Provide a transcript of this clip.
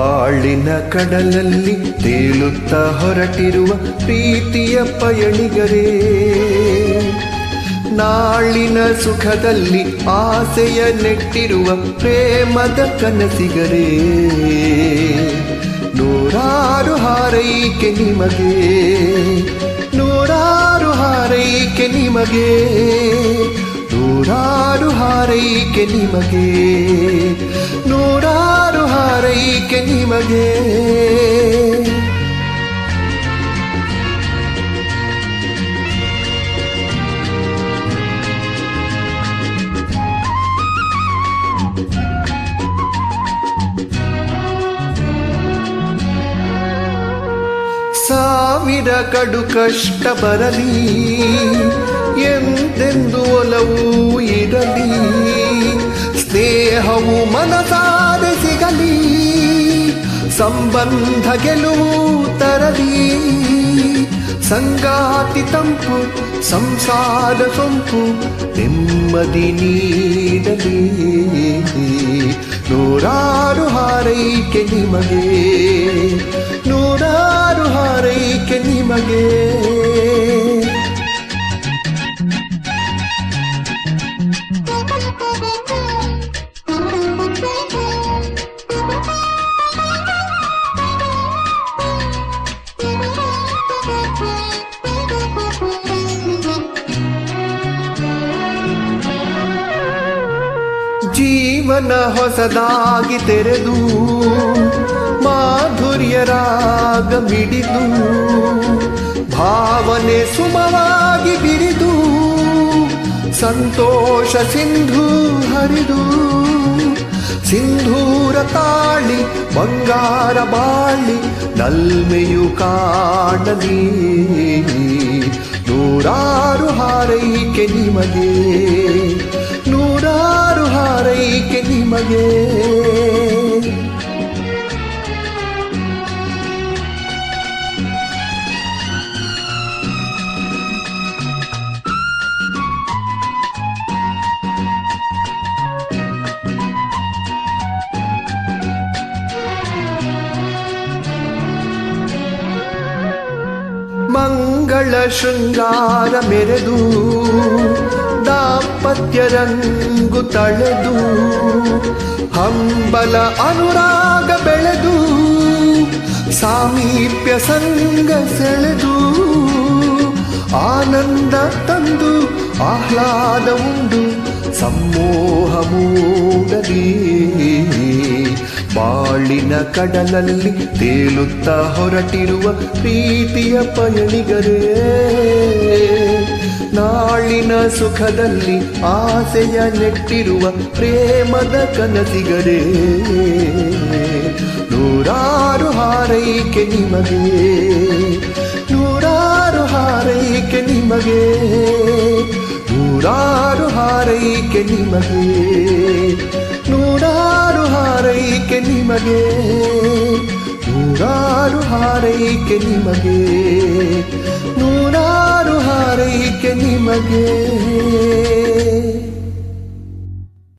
ಬಾಳಿನ ಕಡಲಲ್ಲಿ ತೇಲುತ್ತ ಹೊರಟಿರುವ ಪ್ರೀತಿಯ ಪಯಣಿಗರೇ, ನಾಳಿನ ಸುಖದಲ್ಲಿ ಆಸೆಯ ನೆಟ್ಟಿರುವ ಪ್ರೇಮದ ಕನಸಿಗರೇ, ನೂರಾರು ಹಾರೈಕೆ ನಿಮಗೆ, ನೂರಾರು ಹಾರೈಕೆ ನಿಮಗೆ, ನೂರಾರು ಹಾರೈಕೆ ನಿಮಗೆ. ನೂರಾರು ಹಾರೈಕೆ ನಿಮಗೆ ಸಾವಿರ ಕಡು ಕಷ್ಟ ಬರಲಿ ಎಂದೆಂದು ಒಲವು ಇರಲಿ ಸಂಬಂಧ ಗೆಲುವು ತರಲಿ. ಸಂಗಾತಿ ತಂಪು, ಸಂಸಾರ ಸೊಂಪು ನೆಮ್ಮದಿ ನೀಡಲಿ. ನೂರಾರು ಹಾರೈಕೆ ನಿಮಗೆ, ನೂರಾರು ಹಾರೈಕೆ ನಿಮಗೆ. ಜೀವನ ಹೊಸದಾಗಿ ತೆರೆದು ಮಾಧುರ್ಯ ರಾಗ ಮಿಡಿದು ಭಾವನೆ ಸುಮವಾಗಿ ಬಿರಿದು ಸಂತೋಷ ಸಿಂಧು ಹರಿದು ಸಿಂಧೂರ ತಾಳಿ, ಬಂಗಾರ ಬಾಳಿ, ನಲ್ಮೆಯು ಕಾಣಲಿ. ನೂರಾರು ಹಾರೈಕೆ ನಿಮಗೆ. ಹಾರೈಕೆ ನಿಮಗೆ ಮಂಗಳ ಶೃಂಗಾರ ಮೆರೆದು ದಾಂಪತ್ಯ ರಂಗು ತಳೆದು, ಹಂಬಲ ಅನುರಾಗ ಬೆಳೆದು, ಸಾಮೀಪ್ಯ ಸಂಗ ಸೆಳೆದು, ಆನಂದ ತಂದು ಆಹ್ಲಾದ ಉಂಡು ಮೂಡಲಿ. ಬಾಳಿನ ಕಡಲಲ್ಲಿ ತೇಲುತ್ತ ಹೊರಟಿರುವ ಪ್ರೀತಿಯ ಪಯಣಿಗರೇ. ನಾಳಿನ ಸುಖದಲ್ಲಿ ಆಸೆಯ ನೆಟ್ಟಿರುವ ಪ್ರೇಮದ ಕನಸಿಗರೇ. ನೂರಾರು ಹಾರೈಕೆ ನಿಮಗೆ. ನೂರಾರು ಹಾರೈಕೆ ನಿಮಗೆ. ನೂರಾರು ಹಾರೈಕೆ ನಿಮಗೆ. ನೂರಾರು ಹಾರೈಕೆ ನಿಮಗೆ. ನೂರಾರು ಹಾರೈಕೆ ನಿಮಗೆ. ನಿಮಗೆ